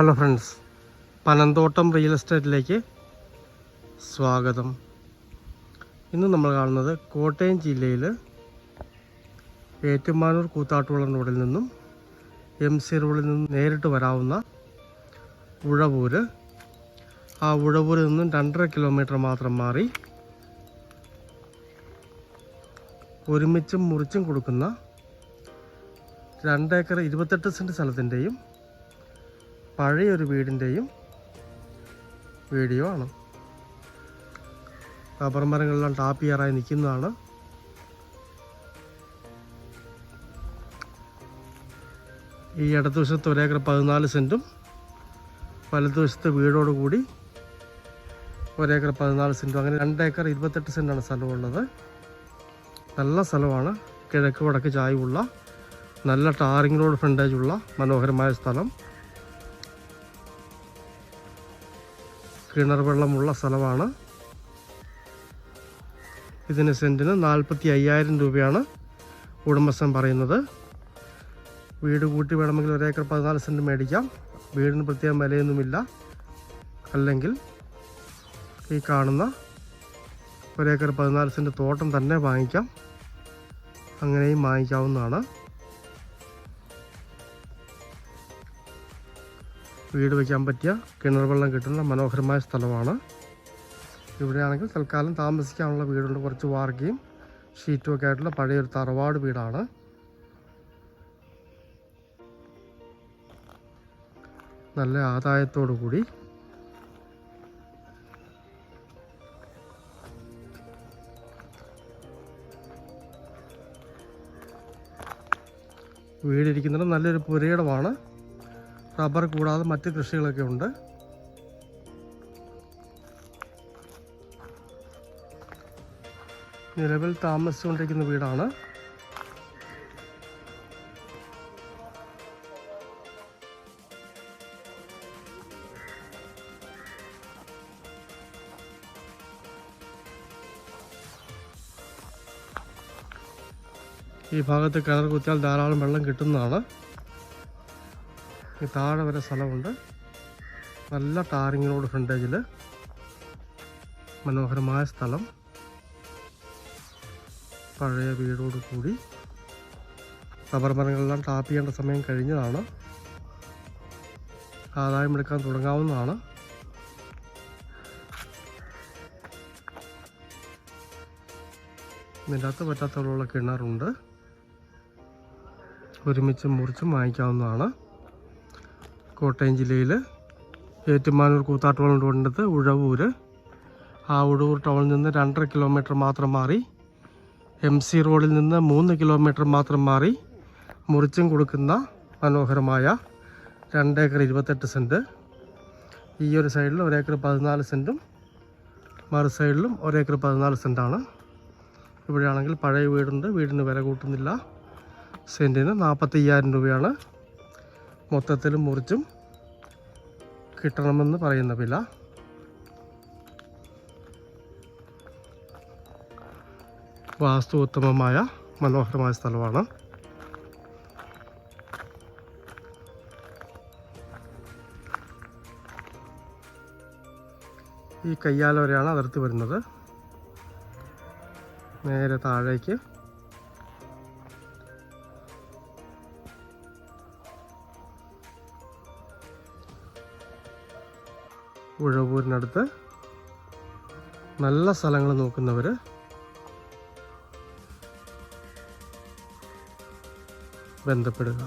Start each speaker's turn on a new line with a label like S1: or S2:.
S1: Hello friends Panamthottam real എസ്റ്റേറ്റിലേക്ക് സ്വാഗതം. ഇന്ന് നമ്മൾ കാണുന്നത് കോട്ടയം ജില്ലയിൽ ഏറ്റുമാനൂർ കൂത്താട്ടുകുളം റോഡിൽ നിന്നും എം സി റോഡിൽ നിന്നും നേരിട്ട് വരാവുന്ന ഉഴവൂര്. ആ ഉഴവൂരിൽ നിന്നും രണ്ടര കിലോമീറ്റർ മാത്രം മാറി ഒരുമിച്ചും മുറിച്ചും കൊടുക്കുന്ന രണ്ടേക്കർ ഇരുപത്തെട്ട് സെന്റ് സ്ഥലത്തിന്റെയും പഴയൊരു വീടിന്റെയും വീഡിയോ ആണ്. റബ്ബർ മരങ്ങളെല്ലാം ടാപ്പ് ചെയ്യാറായി നിൽക്കുന്നതാണ്. ഈ ഇടതുവശത്ത് ഒരേക്കർ പതിനാല് സെന്റും വലതുവശത്ത് വീടോട് കൂടി ഒരേക്കർ പതിനാല് സെന്റും അങ്ങനെ രണ്ടേക്കർ ഇരുപത്തെട്ട് സെന്റാണ് സ്ഥലമുള്ളത്. നല്ല സ്ഥലമാണ്. കിഴക്ക് വടക്ക് ചായവുള്ള നല്ല ടാറിംഗ് റോഡ് ഫ്രണ്ടേജുള്ള മനോഹരമായ സ്ഥലം. കിണർ വെള്ളമുള്ള സ്ഥലമാണ്. ഇതിന് സെന്റിന് നാൽപ്പത്തി അയ്യായിരം രൂപയാണ് ഉടമസ്ഥൻ പറയുന്നത്. വീട് കൂട്ടി വേണമെങ്കിൽ ഒരേക്കർ പതിനാല് സെന്റ് മേടിക്കാം. വീടിന് പ്രത്യേകം വിലയൊന്നുമില്ല. അല്ലെങ്കിൽ ഈ കാണുന്ന ഒരേക്കർ പതിനാല് സെന്റ് തോട്ടം തന്നെ വാങ്ങിക്കാം. അങ്ങനെയും വാങ്ങിക്കാവുന്നതാണ്. വീട് വയ്ക്കാൻ പറ്റിയ കിണർ വെള്ളം കിട്ടുന്ന മനോഹരമായ സ്ഥലമാണ്. ഇവിടെയാണെങ്കിൽ തൽക്കാലം താമസിക്കാനുള്ള വീടുണ്ട്. കുറച്ച് വാർക്കയും ഷീറ്റും ഒക്കെ ആയിട്ടുള്ള പഴയൊരു തറവാട് വീടാണ്. നല്ല ആദായത്തോടു കൂടി. വീടിരിക്കുന്നത് നല്ലൊരു പുരയിടമാണ്. റബ്ബർ കൂടാതെ മറ്റ് കൃഷികളൊക്കെ ഉണ്ട്. നിലവിൽ താമസിച്ചുകൊണ്ടിരിക്കുന്ന വീടാണ്. ഈ ഭാഗത്ത് കിണർ കുത്തിയാൽ ധാരാളം വെള്ളം കിട്ടുന്നതാണ്. താഴെ വരെ സ്ഥലമുണ്ട്. നല്ല ടാറിംഗ് റോഡ് ഫ്രണ്ടേജിൽ മനോഹരമായ സ്ഥലം. പഴയ വീടോട് കൂടി റബ്ബർ മരങ്ങളെല്ലാം ടാപ്പ് ചെയ്യേണ്ട സമയം കഴിഞ്ഞതാണ്. ആദായം എടുക്കാൻ തുടങ്ങാവുന്നതാണ്. ഇതിനകത്ത് പറ്റാത്തവരുള്ള കിണറുണ്ട്. ഒരുമിച്ചും മുറിച്ചും വാങ്ങിക്കാവുന്നതാണ്. കോട്ടയം ജില്ലയിൽ ഏറ്റുമാനൂർ കൂത്താട്ടുകുളം റോഡിനടുത്ത് ഉഴവൂർ ആ ഉഴവൂർ ടൗണിൽ നിന്ന് രണ്ടര കിലോമീറ്റർ മാത്രം മാറി എം സി റോഡിൽ നിന്ന് മൂന്ന് കിലോമീറ്റർ മാത്രം മാറി മുറിച്ചും കൊടുക്കുന്ന മനോഹരമായ രണ്ടേക്കർ ഇരുപത്തെട്ട് സെന്റ് ഈ ഒരു സൈഡിൽ ഒരേക്കർ പതിനാല് സെന്റും മറു സൈഡിലും ഒരേക്കർ പതിനാല് സെന്റാണ് ഇവിടെയാണെങ്കിൽ പഴയ വീടുണ്ട്. വീടിന് വില കൂട്ടുന്നില്ല. സെന്റിന് നാൽപ്പത്തി രൂപയാണ്. മൊത്തത്തിൽ മുറിച്ചും കിട്ടണമെന്ന് പറയുന്ന വില. വാസ്തു ഉത്തമമായ മനോഹരമായ സ്ഥലമാണ്. ഈ കയ്യാല വരെയാണ് അതിർത്തി വരുന്നത്. നേരെ താഴേക്ക് ഉഴവൂരിനടുത്ത് നല്ല സ്ഥലങ്ങൾ നോക്കുന്നവർ ബന്ധപ്പെടുക.